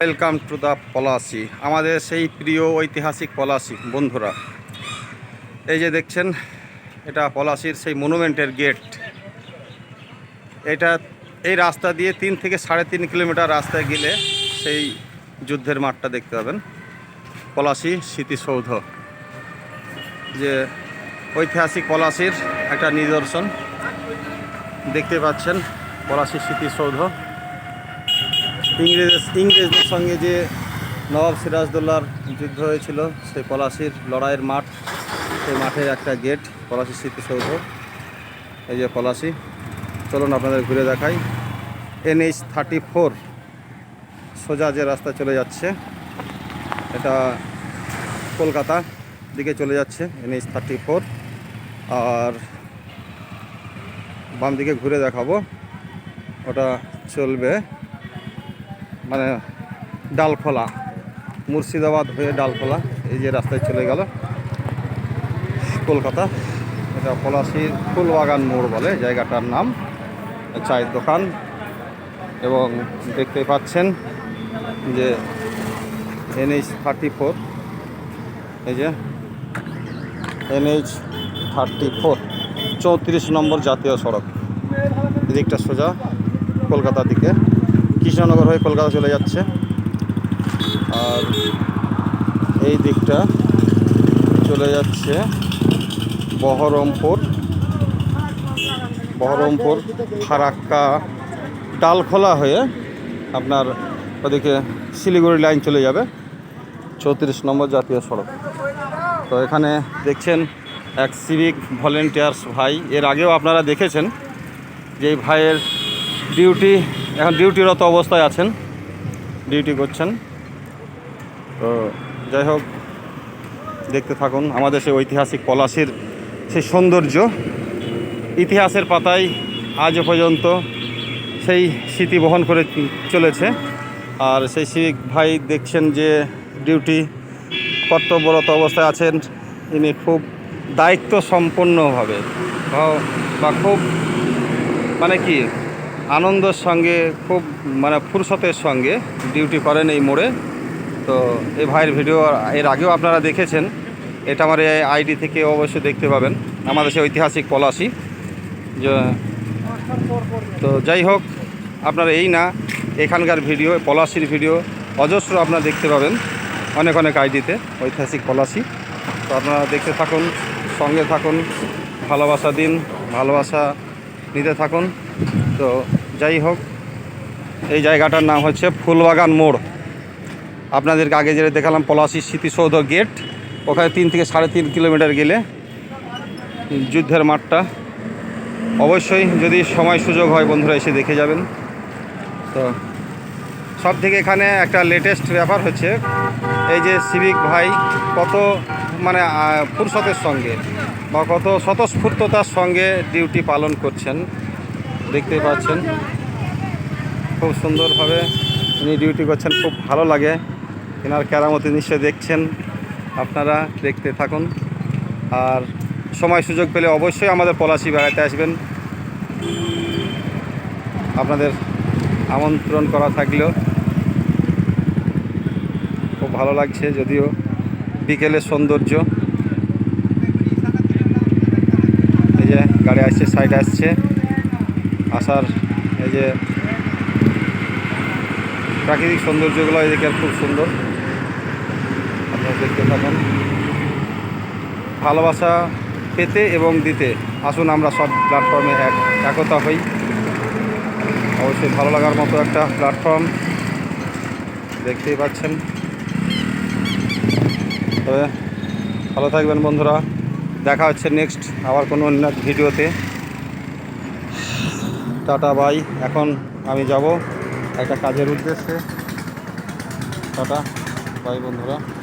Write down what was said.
Welcome to the Palashi আমাদের সেই প্রিয় ঐতিহাসিক পলাশি বন্ধুরা। এই যে দেখছেন, এটা পলাশির সেই মনুমেন্টের গেট এটা এই রাস্তা দিয়ে তিন থেকে সাড়ে তিন কিলোমিটার রাস্তায় গেলে সেই যুদ্ধের মাঠটা দেখতে পাবেন। পলাশি স্মৃতিসৌধ। যে ঐতিহাসিক পলাশির একটা নিদর্শন। দেখতে পাচ্ছেন পলাশি স্মৃতিসৌধ। ইংরেজ ইংরেজদের সঙ্গে যে নবাব সিরাজদৌল্লার যুদ্ধ হয়েছিল, সেই পলাশির লড়াইয়ের মাঠ, সেই মাঠের একটা গেট, পলাশি স্মৃতিসৌধ। এই যে পলাশি। চলুন আপনাদের ঘুরে দেখাই। এনএইচ থার্টি ফোর, সোজা যে রাস্তা চলে যাচ্ছে, এটা কলকাতা দিকে চলে যাচ্ছে এনএইচ থার্টি ফোর। আর বাম দিকে ঘুরে দেখাবো, ওটা চলবে। মানে ডালখোলা, মুর্শিদাবাদ হয়ে ডালখোলা, এই যে রাস্তায় চলে গেল। কলকাতা, এটা পলাশির ফুলবাগান মোড় বলে, জায়গাটার নাম, চায়ের দোকান। এবং দেখতে পাচ্ছেন যে এনএইচ থার্টি ফোর, এই যে এনএইচ থার্টি ফোর, চৌত্রিশ নম্বর জাতীয় সড়ক। এদিকটা সোজা, কলকাতার দিকে। কৃষ্ণনগর হয়ে কলকাতা চলে যাচ্ছে। আর এই দিকটা চলে যাচ্ছে বহরমপুর। বহরমপুর, ফারাক্কা, ডালখোলা হয়ে আপনার ওদিকে শিলিগুড়ি লাইন চলে যাবে। চৌত্রিশ নম্বর জাতীয় সড়ক। তো এখানে দেখছেন এক সিভিক ভলেন্টিয়ার্স ভাই। এর আগেও আপনারা দেখেছেন যে ভাইয়ের ডিউটি এখন ডিউটিরত অবস্থায় আছেন, ডিউটি করছেন। তো যাই হোক, দেখতে থাকুন, আমাদের সেই ঐতিহাসিক পলাশির সেই সৌন্দর্য। ইতিহাসের পাতায় আজও পর্যন্ত সেই স্মৃতি বহন করে চলেছে। আর সেই শিখ ভাই দেখছেন যে ডিউটি কর্তব্যরত অবস্থায় আছেন, ইনি খুব দায়িত্ব সম্পন্নভাবে বা- বা খুব মানে কি? আনন্দের সঙ্গে, খুব মানে ফুরসতের সঙ্গে ডিউটি করেন এই মোড়ে। তো এই ভাইয়ের ভিডিও এর আগেও আপনারা দেখেছেন। এটা আমার এই আইডি থেকে অবশ্যই দেখতে পাবেন। আমাদের সেই ঐতিহাসিক পলাশি। তো যাই হোক, আপনারা এই না, এখানকার ভিডিও, পলাশির ভিডিও অজস্র আপনারা দেখতে পাবেন। অনেক অনেক আইডিতে ঐতিহাসিক পলাশি। তো আপনারা দেখতে থাকুন, সঙ্গে থাকুন, ভালোবাসা দিন, ভালোবাসা নিতে থাকুন। তো যাই হোক, এই জায়গাটার নাম হচ্ছে ফুলবাগান মোড়। আপনাদেরকে আগে যেটা দেখালাম, পলাশি স্মৃতিসৌধ গেট। ওখানে তিন থেকে সাড়ে তিন কিলোমিটার গেলে যুদ্ধের মাঠটা। অবশ্যই যদি সময় সুযোগ হয়, বন্ধুরা এসে দেখে যাবেন। তো সব থেকে এখানে একটা লেটেস্ট ব্যাপার হচ্ছে, এই যে সিভিক ভাই কত মানে ফুরসতের সঙ্গে বা কত স্বতঃস্ফূর্ততার সঙ্গে ডিউটি পালন করছেন। দেখতে পাচ্ছেন। খুব সুন্দরভাবে উনি ডিউটি করছেন, খুব ভালো লাগে। এনার কেরামতি নিশ্চয় দেখছেন, আপনারা দেখতে থাকুন। আর সময় সুযোগ পেলে অবশ্যই আমাদের পলাশি বেড়াতে আসবেন। আপনাদের আমন্ত্রণ করা থাকলেও খুব ভালো লাগছে, যদিও বিকেলের সৌন্দর্য। এই যে গাড়ি আসছে সাইড আসছে। আসার এই যে প্রাকৃতিক সৌন্দর্যগুলো এদিকে খুব সুন্দর। আপনারা দেখতে থাকুন। ভালোবাসা পেতে এবং দিতে আসুন আমরা সব প্ল্যাটফর্মে এক, একতা হই। অবশ্যই ভালো লাগার মতো একটা প্ল্যাটফর্ম দেখতেই পাচ্ছেন। তবে ভালো থাকবেন বন্ধুরা। দেখা হচ্ছে নেক্সট আবার কোনো অন্য ভিডিওতে। Tata bye. এখন আমি যাব একটা কাজের উদ্দেশ্যে। টাটা বাই বন্ধুরা।